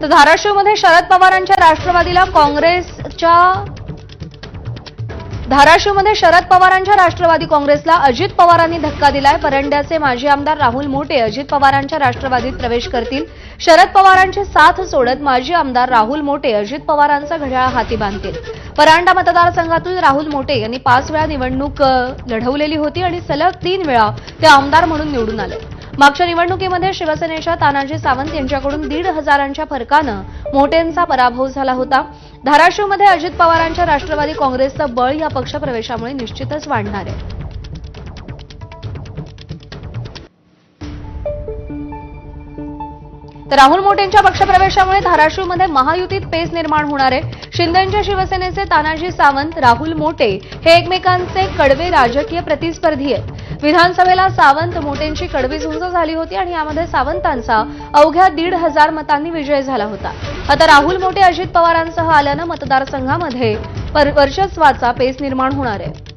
तर धाराशिवमध्ये शरद पवारांच्या राष्ट्रवादीला काँग्रेसच्या धाराशिवमध्ये शरद पवारांच्या राष्ट्रवादी काँग्रेसला अजित पवारांनी धक्का दिलाय. परंड्याचे माजी आमदार राहुल मोटे अजित पवारांच्या राष्ट्रवादीत प्रवेश करतील. शरद पवारांची साथ सोडत माजी आमदार राहुल मोटे अजित पवारांचा घड्याळ हाती बांधतील. परांडा मतदारसंघातून राहुल मोटे यांनी पाच वेळा निवडणूक लढवलेली होती आणि सलग तीन वेळा ते आमदार म्हणून निवडून आले. मागच्या निवडणुकीमध्ये शिवसेनेच्या तानाजी सावंत यांच्याकडून दीड हजारांच्या फरकानं मोटेंचा पराभव झाला होता. धाराशिवमध्ये अजित पवारांच्या राष्ट्रवादी काँग्रेसचं बळ या पक्षप्रवेशामुळे निश्चितच वाढणार आहे. तर राहुल मोटेंच्या पक्षप्रवेशामुळे धाराशिवमध्ये महायुतीत पेच निर्माण होणार आहे. शिंदेच्या शिवसेनेचे तानाजी सावंत राहुल मोटे हे एकमेकांचे कडवे राजकीय प्रतिस्पर्धी आहेत. विधानसभेला सावंत मोटेंची कडवी झुंज झाली होती आणि यामध्ये सावंतांचा अवघ्या दीड हजार मतांनी विजय झाला होता. आता राहुल मोटे अजित पवारांसह आल्यानं मतदारसंघामध्ये पर- वर्चस्वाचा पेच निर्माण होणार आहे.